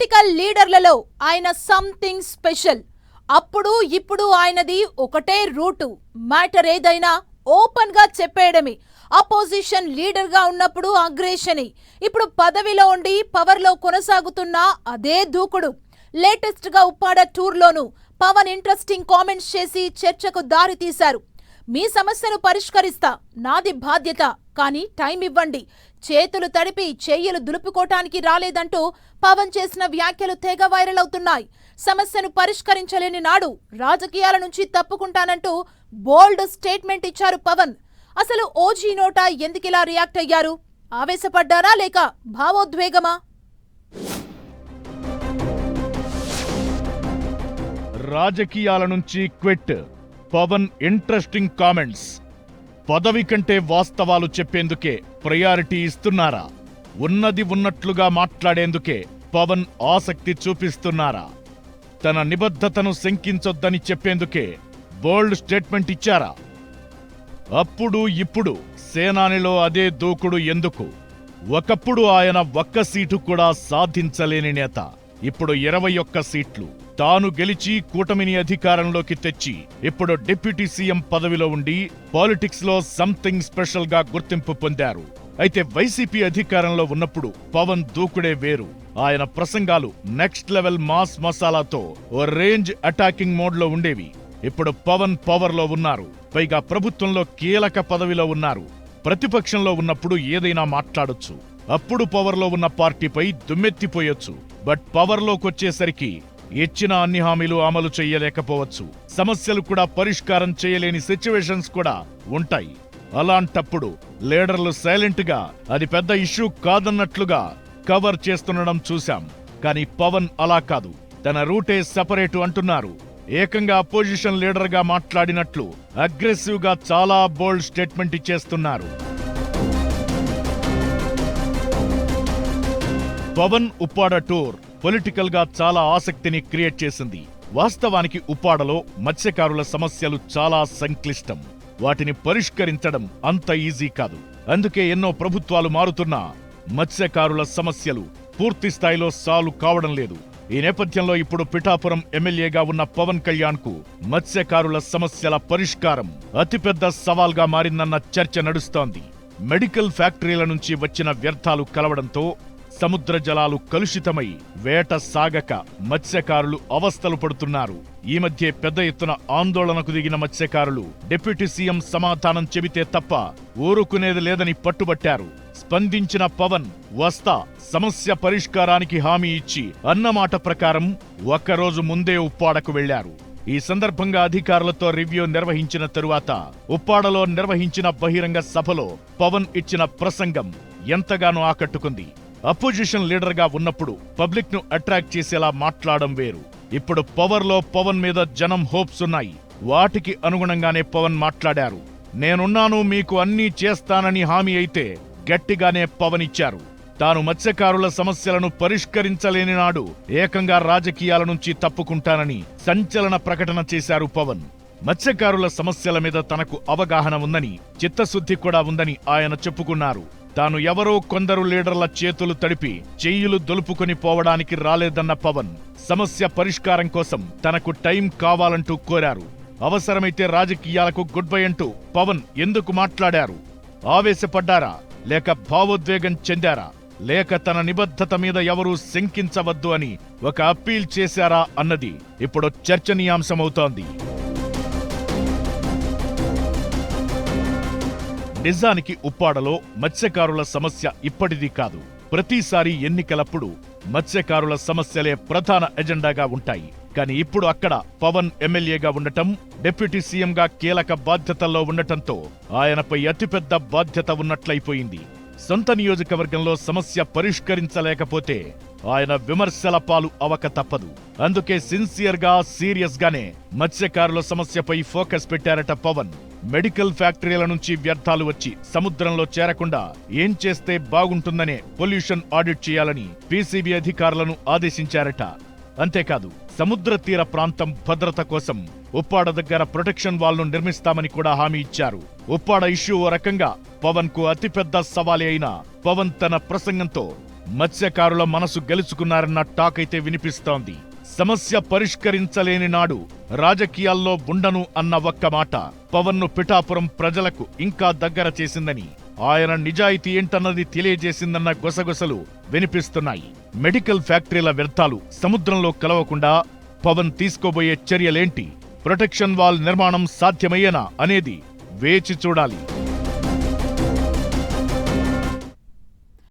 Political లీడర్లలో ఆయన something special అప్పుడు ఇప్పుడు ఆయనది ఒకటే రూటు. మ్యాటర్ ఏదైనా ఓపెన్గా చెప్పేయడమే. అపోజిషన్ లీడర్గా ఉన్నప్పుడు అగ్రేషని. ఇప్పుడు పదవిలో ఉండి పవర్లో కొనసాగుతున్న అదే దూకుడు. లేటెస్ట్గా ఉప్పాడ టూర్లోను పవన్ ఇంట్రెస్టింగ్ కామెంట్స్ చేసి చర్చకు దారి తీశారు మీ సమస్యను పరిష్కరిస్తా. నాది బాధ్యత. కానీ టైం ఇవ్వండి. చేతులు తడిపి చెయ్యలు దులుపుకోటానికి రాలేదంటూ పవన్ చేసిన వ్యాఖ్యలు తెగ వైరల్ అవుతున్నాయి. సమస్యను పరిష్కరించలేని నాడు రాజకీయాల నుంచి తప్పుకుంటానంటూ బోల్డ్ స్టేట్మెంట్ ఇచ్చారు పవన్. అసలు ఓజీ నోటా ఎందుకిలా రియాక్ట్ అయ్యారు? ఆవేశపడ్డారా లేక భావోద్వేగమా? రాజకీయాల నుంచి క్విట్. Pawan interesting comments. పదవి కంటే వాస్తవాలు చెప్పేందుకే ప్రయారిటీ ఇస్తున్నారా? ఉన్నది ఉన్నట్లుగా మాట్లాడేందుకే పవన్ ఆసక్తి చూపిస్తున్నారా? తన నిబద్ధతను శంకించొద్దని చెప్పేందుకే బోల్డ్ స్టేట్మెంట్ ఇచ్చారా? అప్పుడు ఇప్పుడు సేనానిలో అదే దూకుడు ఎందుకు? ఒకప్పుడు ఆయన ఒక్క సీటు కూడా సాధించలేని నేత ఇప్పుడు ఇరవై ఒక్క సీట్లు. తాను గెలిచి కూటమిని అధికారంలోకి తెచ్చి ఇప్పుడు డిప్యూటీ సీఎం పదవిలో ఉండి పాలిటిక్స్లో సంథింగ్ స్పెషల్గా గుర్తింపు పొందారు. అయితే వైసీపీ అధికారంలో ఉన్నప్పుడు పవన్ దూకుడే వేరు. ఆయన ప్రసంగాలు నెక్స్ట్ లెవెల్ మాస్ మసాలాతో ఓ రేంజ్ అటాకింగ్ మోడ్లో ఉండేవి. ఇప్పుడు పవన్ పవర్లో ఉన్నారు. పైగా ప్రభుత్వంలో కీలక పదవిలో ఉన్నారు. ప్రతిపక్షంలో ఉన్నప్పుడు ఏదైనా మాట్లాడొచ్చు. అప్పుడు పవర్లో ఉన్న పార్టీపై దుమ్మెత్తిపోయొచ్చు. బట్ పవర్లోకొచ్చేసరికి ఇచ్చిన అన్ని హామీలు అమలు చేయలేకపోవచ్చు. సమస్యలు కూడా పరిష్కారం చేయలేని సిచ్యువేషన్స్ కూడా ఉంటాయి. అలాంటప్పుడు లీడర్లు సైలెంట్గా అది పెద్ద ఇష్యూ కాదన్నట్లుగా కవర్ చేస్తుండడం చూశాం. కానీ పవన్ అలా కాదు. తన రూటే సెపరేటు అంటున్నారు. ఏకంగా అపోజిషన్ లీడర్గా మాట్లాడినట్లు అగ్రెసివ్గా చాలా బోల్డ్ స్టేట్మెంట్ ఇచ్చేస్తున్నారు. పవన్ ఉప్పాడ టూర్ పొలిటికల్గా చాలా ఆసక్తిని క్రియేట్ చేసింది. వాస్తవానికి ఉప్పాడలో మత్స్యకారుల సమస్యలు చాలా సంక్లిష్టం. వాటిని పరిష్కరించడం అంత ఈజీ కాదు. అందుకే ఎన్నో ప్రభుత్వాలు మారుతున్నా మత్స్యకారుల సమస్యలు పూర్తి స్థాయిలో సాల్వ్ కావడం లేదు. ఈ నేపథ్యంలో ఇప్పుడు పిఠాపురం ఎమ్మెల్యేగా ఉన్న పవన్ కళ్యాణ్కు మత్స్యకారుల సమస్యల పరిష్కారం అతిపెద్ద సవాల్గా మారిందన్న చర్చ నడుస్తోంది. మెడికల్ ఫ్యాక్టరీల నుంచి వచ్చిన వ్యర్థాలు కలవడంతో సముద్ర జలాలు కలుషితమై వేట సాగక మత్స్యకారులు అవస్థలు పడుతున్నారు. ఈ మధ్య పెద్ద ఎత్తున ఆందోళనకు దిగిన మత్స్యకారులు డిప్యూటీ సీఎం సమాధానం చెబితే తప్ప ఊరుకునేది లేదని పట్టుబట్టారు. స్పందించిన పవన్ వస్తా సమస్య పరిష్కారానికి హామీ ఇచ్చి అన్నమాట ప్రకారం ఒక్కరోజు ముందే ఉప్పాడకు వెళ్ళారు ఈ సందర్భంగా అధికారులతో రివ్యూ నిర్వహించిన తరువాత ఉప్పాడలో నిర్వహించిన బహిరంగ సభలో పవన్ ఇచ్చిన ప్రసంగం ఎంతగానో ఆకట్టుకుంది. అపోజిషన్ లీడర్గా ఉన్నప్పుడు పబ్లిక్ను అట్రాక్ట్ చేసేలా మాట్లాడడం వేరు. ఇప్పుడు పవర్లో పవన్ మీద జనం హోప్స్ ఉన్నాయి. వాటికి అనుగుణంగానే పవన్ మాట్లాడారు. నేనున్నాను మీకు అన్నీ చేస్తానని హామీ అయితే గట్టిగానే పవన్ ఇచ్చారు. తాను మత్స్యకారుల సమస్యలను పరిష్కరించలేని నాడు ఏకంగా రాజకీయాల నుంచి తప్పుకుంటానని సంచలన ప్రకటన చేశారు పవన్. మత్స్యకారుల సమస్యల మీద తనకు అవగాహన ఉందని చిత్తశుద్ధి కూడా ఉందని ఆయన చెప్పుకున్నారు. తాను ఎవరో కొందరు లీడర్ల చేతులు తడిపి చెయ్యులు దొలుపుకొని పోవడానికి రాలేదన్న పవన్ సమస్య పరిష్కారం కోసం తనకు టైం కావాలంటూ కోరారు. అవసరమైతే రాజకీయాలకు గుడ్ బై అంటూ పవన్ ఎందుకు మాట్లాడారు? ఆవేశపడ్డారా? లేక భావోద్వేగం చెందారా? లేక తన నిబద్ధత మీద ఎవరూ శంకించవద్దు అని ఒక అప్పీల్ చేశారా అన్నది ఇప్పుడు చర్చనీయాంశమవుతోంది. నిజానికి ఉప్పాడలో మత్స్యకారుల సమస్య ఇప్పటిది కాదు. ప్రతిసారి ఎన్నికలప్పుడు మత్స్యకారుల సమస్యలే ప్రధాన ఎజెండాగా ఉంటాయి. కానీ ఇప్పుడు అక్కడ పవన్ ఎమ్మెల్యేగా ఉండటం డిప్యూటీ సీఎంగా కీలక బాధ్యతల్లో ఉండటంతో ఆయనపై అతిపెద్ద బాధ్యత ఉన్నట్లయిపోయింది. సొంత నియోజకవర్గంలో సమస్య పరిష్కరించలేకపోతే ఆయన విమర్శల పాలు అవక తప్పదు. అందుకే సిన్సియర్గా సీరియస్ గానే మత్స్యకారుల సమస్యపై ఫోకస్ పెట్టారట పవన్. మెడికల్ ఫ్యాక్టరీల నుంచి వ్యర్థాలు వచ్చి సముద్రంలో చేరకుండా ఏం చేస్తే బాగుంటుందనే పొల్యూషన్ ఆడిట్ చేయాలని పీసీబీ అధికారులను ఆదేశించారట. అంతేకాదు సముద్ర తీర ప్రాంతం భద్రత కోసం ఉప్పాడ దగ్గర ప్రొటెక్షన్ వాల్ను నిర్మిస్తామని కూడా హామీ ఇచ్చారు. ఉప్పాడ ఇష్యూ ఓ రకంగా పవన్కు అతిపెద్ద సవాలే అయిన పవన్ తన ప్రసంగంతో మత్స్యకారుల మనసు గెలుచుకున్నారన్న టాక్ అయితే వినిపిస్తోంది. సమస్య పరిష్కరించలేని నాడు రాజకీయాల్లో ఉండను అన్న ఒక్క మాట పవన్ను పిఠాపురం ప్రజలకు ఇంకా దగ్గర చేసిందని ఆయన నిజాయితీ ఏంటన్నది తెలియజేసిందన్న గొసగొసలు వినిపిస్తున్నాయి. మెడికల్ ఫ్యాక్టరీల వ్యర్థాలు సముద్రంలో కలవకుండా పవన్ తీసుకోబోయే చర్యలేంటి? ప్రొటెక్షన్ వాల్ నిర్మాణం సాధ్యమయ్యేనా అనేది వేచి చూడాలి.